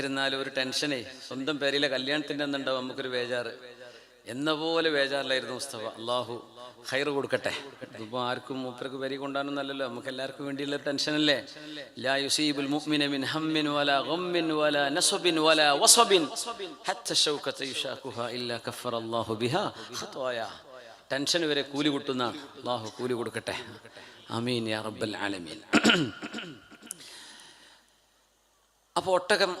ഇരുന്നാലും ഒരു ടെൻഷനേ. സ്വന്തം പേരിലെ കല്യാണത്തിന്റെ അന്നുണ്ടാവും നമുക്കൊരു ബേജാറ്. എന്ന പോലെ ബേജാറിലായിരുന്നു മുസ്തഫ. അള്ളാഹു ഹൈർ കൊടുക്കട്ടെ. ഇതിപ്പോൾ ആർക്കും മൂപ്പർക്ക് പേരി കൊണ്ടാണെന്നല്ലല്ലോ നമുക്ക് എല്ലാവർക്കും വേണ്ടിയുള്ള ടെൻഷനല്ലേ? ലാ യുസീബുൽ മുഅ്മിന മിൻ ഹമ്മിൻ വലാ ഗമ്മിൻ വലാ നസബിൻ വലാ വസബിൻ. ഹത്ത ശൗകത യുഷാഖുഹ ഇല്ലാ കഫറ അല്ലാഹു ബിഹാ. ഖത്വായ ടെൻഷൻ വരെ കൂലി കിട്ടുന്നതാണ് അള്ളാഹു കൂലി കൊടുക്കട്ടെ. അമീൻ യാ റബ്ബൽ ആലമീൻ. അപ്പോൾ ഒട്ടകം.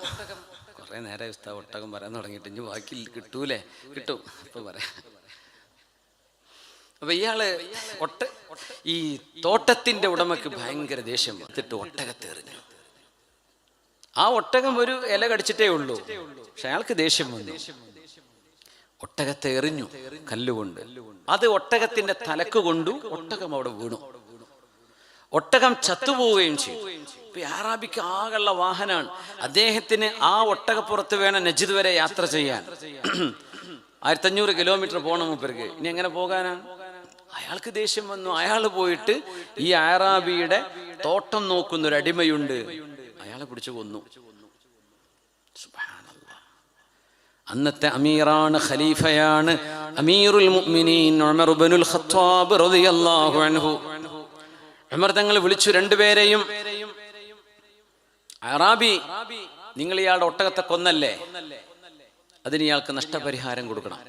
കുറേ നേരെ ഉസ്താവ് ഒട്ടകം പറയാൻ തുടങ്ങിയിട്ട്. ഇനി ബാക്കി കിട്ടൂലേ? കിട്ടും. ഇപ്പം പറയാം. അപ്പൊ ഇയാൾ ഒട്ട ഈ തോട്ടത്തിന്റെ ഉടമക്ക് ഭയങ്കര ദേഷ്യം എടുത്തിട്ട് ഒട്ടകത്തെ എറിഞ്ഞു. ആ ഒട്ടകം ഒരു ഇല കടിച്ചിട്ടേ ഉള്ളൂ. പക്ഷെ അയാൾക്ക് ദേഷ്യം വന്നു. ഒട്ടകത്തെ എറിഞ്ഞു കല്ലുകൊണ്ട്. അത് ഒട്ടകത്തിന്റെ തലക്ക് കൊണ്ടു ഒട്ടകം അവിടെ വീണു. ഒട്ടകം ചത്തുപോവുകയും ചെയ്തു. ഇപ്പൊ ആറാബിക്ക് ആകെയുള്ള വാഹനമാണ് അദ്ദേഹത്തിന് ആ ഒട്ടകപ്പുറത്ത് വേണം നജിദ് വരെ യാത്ര ചെയ്യാൻ. ആയിരത്തഞ്ഞൂറ് കിലോമീറ്റർ പോകണം മൂപ്പർക്ക്. ഇനി എങ്ങനെ പോകാനാണ് അയാൾക്ക് ദേഷ്യം വന്നു. അയാൾ പോയിട്ട് ഈ ആറാബിയുടെ തോട്ടം നോക്കുന്ന ഒരു അടിമയുണ്ട്. അയാളെ പിടിച്ചു കൊന്നു. അന്നത്തെ അമീറാണ് ഖലീഫയാണ് അമീറുൽ മുഅ്മിനീൻ ഉമർ ഇബ്നുൽ ഖത്താബ് റളിയല്ലാഹു അൻഹു. ഉമർ തങ്ങൾ വിളിച്ചു രണ്ടുപേരെയും അറാബി നിങ്ങൾ ഇയാളുടെ ഒട്ടകത്തെ കൊന്നല്ലേ? അതിന് ഇയാൾക്ക് നഷ്ടപരിഹാരം കൊടുക്കണം.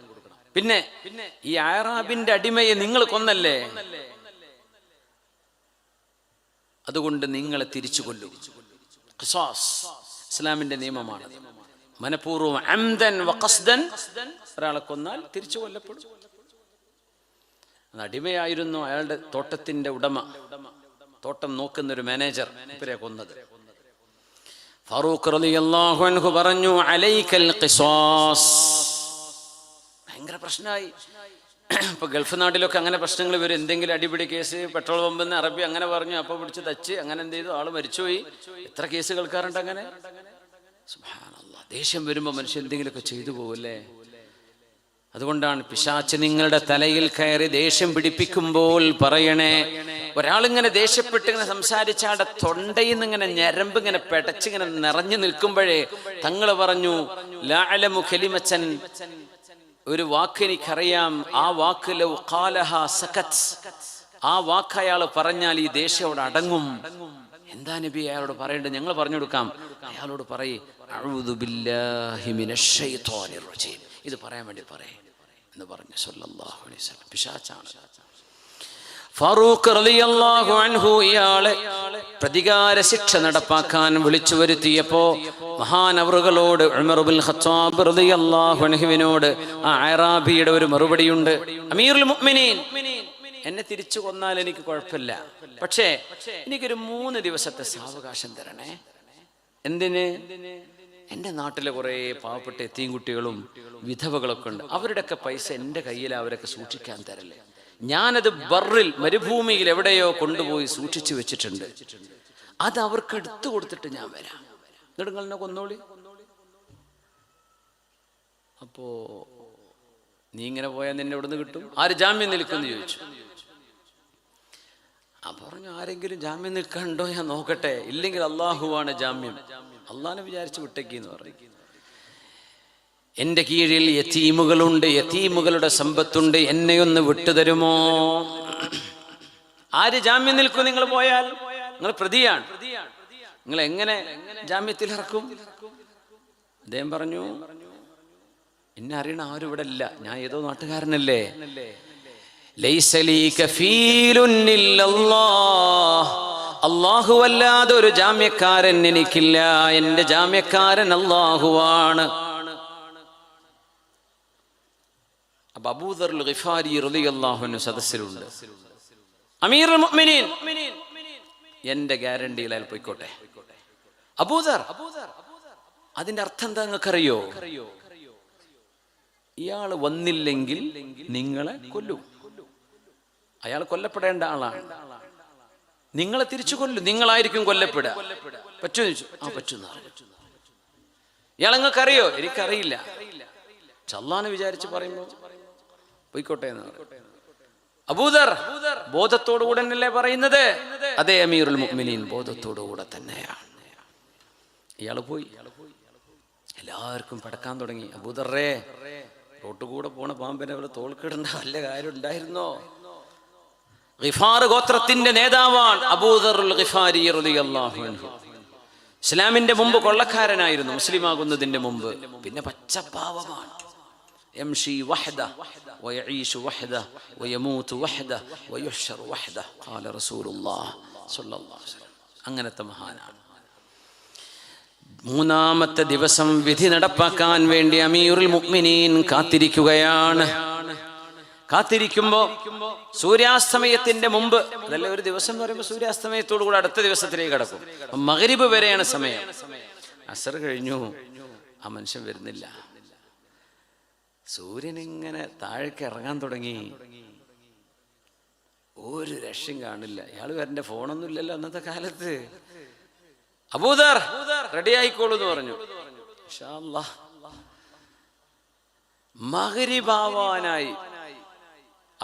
പിന്നെ ഈ അറാബിന്റെ അടിമയെ നിങ്ങൾ കൊന്നല്ലേ? അതുകൊണ്ട് നിങ്ങളെ തിരിച്ചു കൊല്ലും. ഇസ്ലാമിന്റെ നിയമമാണ്. മനഃപൂർവം ഒരാളെ കൊന്നാൽ തിരിച്ചു കൊല്ലപ്പെടും. അടിമയായിരുന്നു അയാളുടെ തോട്ടത്തിന്റെ ഉടമ. തോട്ടം നോക്കുന്ന ഒരു മാനേജർ ഇവരെ കൊന്നത്. ഫാറൂഖ് റളിയല്ലാഹു അൻഹു പറഞ്ഞു അലൈക്കൽ ഖിസാസ്. ഭയങ്കര പ്രശ്നമായി. ഇപ്പൊ ഗൾഫ് നാട്ടിലൊക്കെ അങ്ങനെ പ്രശ്നങ്ങൾ വരും. എന്തെങ്കിലും അടിപിടി കേസ് പെട്രോൾ പമ്പെന്ന് അറബി അങ്ങനെ പറഞ്ഞു. അപ്പൊ പിടിച്ച് തച്ച് അങ്ങനെ എന്ത് ചെയ്തു? ആൾ മരിച്ചുപോയി. എത്ര കേസ് കേൾക്കാറുണ്ട് അങ്ങനെ. ദേഷ്യം വരുമ്പോ മനുഷ്യൻ എന്തെങ്കിലുമൊക്കെ ചെയ്തു പോകല്ലേ അതുകൊണ്ടാണ് പിശാച്ച് നിങ്ങളുടെ തലയിൽ കയറി ദേഷ്യം പിടിപ്പിക്കുമ്പോൾ പറയണേ ഒരാളിങ്ങനെ ദേഷ്യപ്പെട്ട് ഇങ്ങനെ സംസാരിച്ചാടെ തൊണ്ടയിൽ നിന്ന് ഇങ്ങനെ ഞരമ്പ് ഇങ്ങനെ പെടച്ചിങ്ങനെ നിറഞ്ഞു നിൽക്കുമ്പോഴേ തങ്ങൾ പറഞ്ഞു ലാലമു ഖലിമച്ചൻ ഒരു വാക്ക് എനിക്കറിയാം ആ വാക്ക് ലൗ ആ വാക്ക് അയാൾ പറഞ്ഞാൽ ഈ ദേഷ്യം അവിടെ അടങ്ങും. എന്താ നബി അയാളോട് പറയേണ്ടത്? ഞങ്ങൾ പറഞ്ഞു കൊടുക്കാം. അയാളോട് പറയേ ഇത് പറയാൻ വേണ്ടി പറയേ എന്ന് പറഞ്ഞു. സല്ലല്ലാഹു അലൈഹി വസല്ലം. പിശാച്ചാണ് ഫാറൂഖ് റളിയല്ലാഹു അൻഹു ഇയാളെ പ്രതികാര ശിക്ഷ നടപ്പാക്കാൻ വിളിച്ചു വരുത്തിയപ്പോ മഹാനവറുകളോട് ബിൻ ഖത്താബ് റളിയല്ലാഹു അൻഹുവിനോട് ആ അറാബിയുടെ ഒരു മറുപടിയുണ്ട്. അമീറുൽ മുഅ്മിനീൻ എന്നെ തിരിച്ചു കൊന്നാൽ എനിക്ക് കുഴപ്പമില്ല. പക്ഷേ എനിക്കൊരു മൂന്ന് ദിവസത്തെ സാവകാശം തരണേ. എന്തിന്? എന്റെ നാട്ടിലെ കുറേ പാവപ്പെട്ട എത്തിയും കുട്ടികളും വിധവകളൊക്കെ ഉണ്ട്. അവരുടെയൊക്കെ പൈസ എന്റെ കയ്യിൽ അവരൊക്കെ സൂക്ഷിക്കാൻ തരല്ലേ ഞാനത് ബറിൽ മരുഭൂമിയിൽ എവിടെയോ കൊണ്ടുപോയി സൂക്ഷിച്ചു വെച്ചിട്ടുണ്ട്. അത് അവർക്ക് എടുത്തു കൊടുത്തിട്ട് ഞാൻ വരാം. എന്നിട്ട് കൊന്നോളി. അപ്പോ നീ ഇങ്ങനെ പോയാൽ നിന്നെ എവിടുന്ന് കിട്ടും? ആര് ജാമ്യം നിൽക്കുമെന്ന് ചോദിച്ചു. പറഞ്ഞു ആരെങ്കിലും ജാമ്യം നിൽക്കണ്ടോ? ഞാൻ നോക്കട്ടെ. ഇല്ലെങ്കിൽ അള്ളാഹുവാണ് ജാമ്യം. അള്ളാഹിനെ വിചാരിച്ച് വിട്ടേക്ക് എന്ന് പറഞ്ഞു എന്റെ കീഴിൽ യത്തീമുകളുണ്ട് യത്തീമുകളുടെ സമ്പത്തുണ്ട്. എന്നെ ഒന്ന് വിട്ടുതരുമോ ആര് ജാമ്യം നിൽക്കും നിങ്ങൾ പോയാൽ? നിങ്ങൾ പ്രതിയാണ്. നിങ്ങൾ എങ്ങനെ ജാമ്യത്തിൽ ഇറക്കും? അദ്ദേഹം പറഞ്ഞു എന്നെ അറിയണ ആരും ഇവിടെ ഇല്ല. ഞാൻ ഏതോ നാട്ടുകാരനല്ലേ? അല്ലാഹുവല്ലാതെ ഒരു ജാമ്യക്കാരൻ എനിക്കില്ല. എന്റെ ജാമ്യക്കാരൻ അള്ളാഹുവാണ് അബൂദർ ഗിഫാരി സദസ്സിലുണ്ട്. അമീറുൽ മുഅ്മിനീൻ എന്റെ ഗ്യാരണ്ടിയിൽ അയാൾ പോയിക്കോട്ടെ. അബൂദർ അതിന്റെ അർത്ഥം എന്താ നിങ്ങൾക്കറിയോ? ഇയാൾ വന്നില്ലെങ്കിൽ നിങ്ങളെ കൊല്ലും. അയാൾ കൊല്ലപ്പെടേണ്ട ആളാണ് നിങ്ങളെ തിരിച്ചു കൊല്ലും. നിങ്ങളായിരിക്കും കൊല്ലപ്പെടുക. ചോദിച്ചു. ആ പറ്റുന്ന ഇയാൾ നിങ്ങൾക്കറിയോ എനിക്കറിയില്ല. ചല്ലാന്ന് വിചാരിച്ച് പറയുമ്പോ പോയിക്കോട്ടെ എന്ന്. അബൂദർ ബോധത്തോടു കൂടെ തന്നെയല്ലേ പറയുന്നത്? അതേ അമീറുൽ മുഅ്മിനീൻ ബോധത്തോടു കൂടെ തന്നെയാണ്. ഇയാൾ പോയി. എല്ലാവർക്കും പടക്കാൻ തുടങ്ങി. അബൂദറേ റോട്ട് കൂടെ പോണ പാമ്പിനെ പോലെ തോൽക്കിടേണ്ട വല്ല കാര്യം ഉണ്ടായിരുന്നോ? ഗിഫാർ ഗോത്രത്തിന്റെ നേതാവാണ് അബൂദറുൽ ഗിഫാരി റളിയല്ലാഹു അൻഹു ഇസ്ലാമിന്റെ മുമ്പ് കൊള്ളക്കാരനായിരുന്നു മുസ്ലിമാകുന്നതിന്റെ മുമ്പ് പിന്നെ പച്ചപ്പാവമാണ് يمشي وحده ويعيش وحده ويموت وحده ويحشر وحده قال رسول الله صلى الله عليه وسلم അങ്ങനത്തെ മഹാനാണ് മൂന്നാമത്തെ ദിവസം വിധി നടപ്പാക്കാൻ വേണ്ടി അമീറുൽ മുഅ്മിനീൻ കാത്തിരിക്കുകയാണ് കാത്തിരിക്കുമ്പോ സൂര്യാസ്തമയത്തിന്റെ മുമ്പ് അതല്ല ഒരു ദിവസം എന്ന് പറയുമ്പോൾ സൂര്യാസ്തമയത്തോടു കൂടെ അടുത്ത ദിവസത്തിലേക്ക് കടക്കും. മകരിബ് വരെയാണ് സമയം. അസർ കഴിഞ്ഞു. ആ മനുഷ്യൻ വരുന്നില്ല. സൂര്യൻ ഇങ്ങനെ താഴേക്ക് ഇറങ്ങാൻ തുടങ്ങി. ഒരു രക്ഷയും കാണില്ല. ഇയാൾ വരന്റെ ഫോണൊന്നും ഇല്ലല്ലോ അന്നത്തെ കാലത്ത്. അബൂദർ റെഡി ആയിക്കോളൂ പറഞ്ഞു. ഇൻഷാ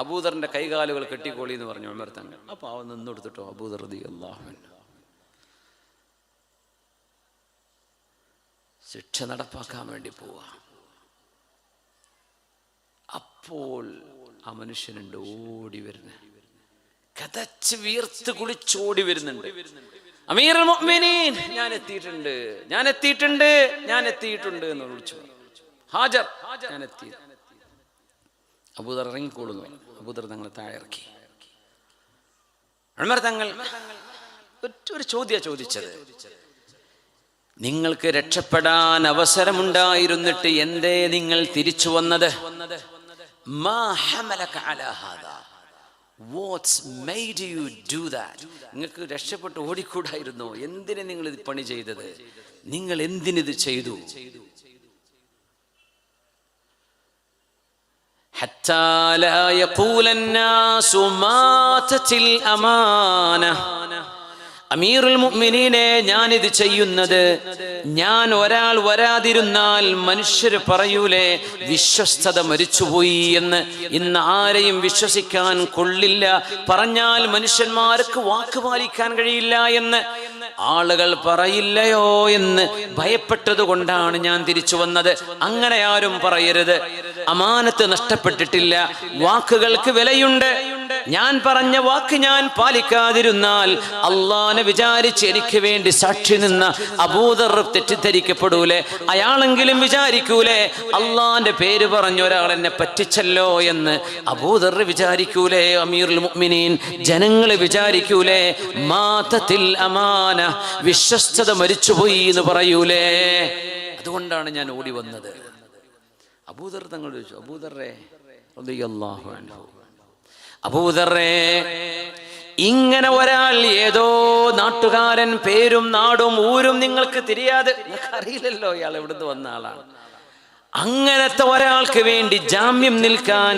അബൂദറിന്റെ കൈകാലുകൾ കെട്ടിക്കോളി എന്ന് പറഞ്ഞു ഉമർ തങ്ങൾ. അപ്പൊ അവൻ നിന്നെടുത്തിട്ടോ അബൂദർ ശിക്ഷ നടപ്പാക്കാൻ വേണ്ടി പോവാ. അപ്പോൾ ആ മനുഷ്യനുണ്ട് ഓടി വരുന്നത് കഥച്ച് വീർത്ത് കുളിച്ചോടി വരുന്നുണ്ട്. അമീർ മുഅ്മിനീൻ ഞാൻ എത്തിയിട്ടുണ്ട് ഞാൻ എത്തിയിട്ടുണ്ട് ഞാൻ എത്തിയിട്ടുണ്ട് എന്ന് വിളിച്ചു. ഹാജർ ഞാൻ എത്തി അബൂദർ ഇറങ്ങിക്കോളുന്നു അബൂദർ തങ്ങളെ താഴെ ഇറക്കി ഉമർ തങ്ങൾ ഒരു ചോദ്യ ചോദിച്ചത്. നിങ്ങൾക്ക് രക്ഷപ്പെടാൻ അവസരമുണ്ടായിരുന്നിട്ട് എന്തേ നിങ്ങൾ തിരിച്ചു വന്നത്? നിങ്ങൾക്ക് രക്ഷപ്പെട്ട് ഓടിക്കൂടായിരുന്നോ? എന്തിനു നിങ്ങൾ ഇത് പണി ചെയ്തത്? നിങ്ങൾ എന്തിനിത് ചെയ്തു? അമീറുൽ മുഅ്മിനീനെ ഞാനിത് ചെയ്യുന്നത്. ഞാൻ ഒരാൾ വരാതിരുന്നാൽ മനുഷ്യർ പറയൂലേ വിശ്വസ്തത മരിച്ചുപോയി എന്ന്. ഇന്ന് ആരെയും വിശ്വസിക്കാൻ കൊള്ളില്ല. പറഞ്ഞാൽ മനുഷ്യന്മാർക്ക് വാക്ക് പാലിക്കാൻ കഴിയില്ല എന്ന്. ആളുകൾ പറയില്ലയോ എന്ന്. ഭയപ്പെട്ടത് കൊണ്ടാണ് ഞാൻ തിരിച്ചു വന്നത്. അങ്ങനെ ആരും പറയരുത്. അമാനത്ത് നഷ്ടപ്പെട്ടിട്ടില്ല. വാക്കുകൾക്ക് വിലയുണ്ട്. ഞാൻ പറഞ്ഞ വാക്ക് ഞാൻ പാലിക്കാതിരുന്നാൽ അള്ളാനെ വിചാരിച്ച് എനിക്ക് വേണ്ടി സാക്ഷി നിന്ന അബൂദർ തെറ്റിദ്ധരിക്കപ്പെടൂലേ? അയാളെങ്കിലും വിചാരിക്കൂലേ? അള്ളാന്റെ പേര് പറഞ്ഞ ഒരാൾ എന്നെ പറ്റിച്ചല്ലോ എന്ന്. അബൂദർ വിചാരിക്കൂലേ അമീറുൽ മുഅ്മിനീൻ? ജനങ്ങൾ വിചാരിക്കൂലേ മാതത്തിൽ അമാന വിശ്വസ്തത മരിച്ചുപോയി എന്ന് പറയൂലേ? അതുകൊണ്ടാണ് ഞാൻ ഓടി വന്നത്. അബൂദർ തങ്ങൾ ചോദിച്ചു അബൂദറേ അൻഹു. അബൂദറേ ഇങ്ങനെ ഒരാൾ ഏതോ നാട്ടുകാരൻ പേരും നാടും ഊരും നിങ്ങൾക്ക് തിരിയാതെ അറിയില്ലല്ലോ ഇയാൾ എവിടുന്ന് വന്ന ആളാണ്. അങ്ങനത്തെ ഒരാൾക്ക് വേണ്ടി ജാമ്യം നിൽക്കാൻ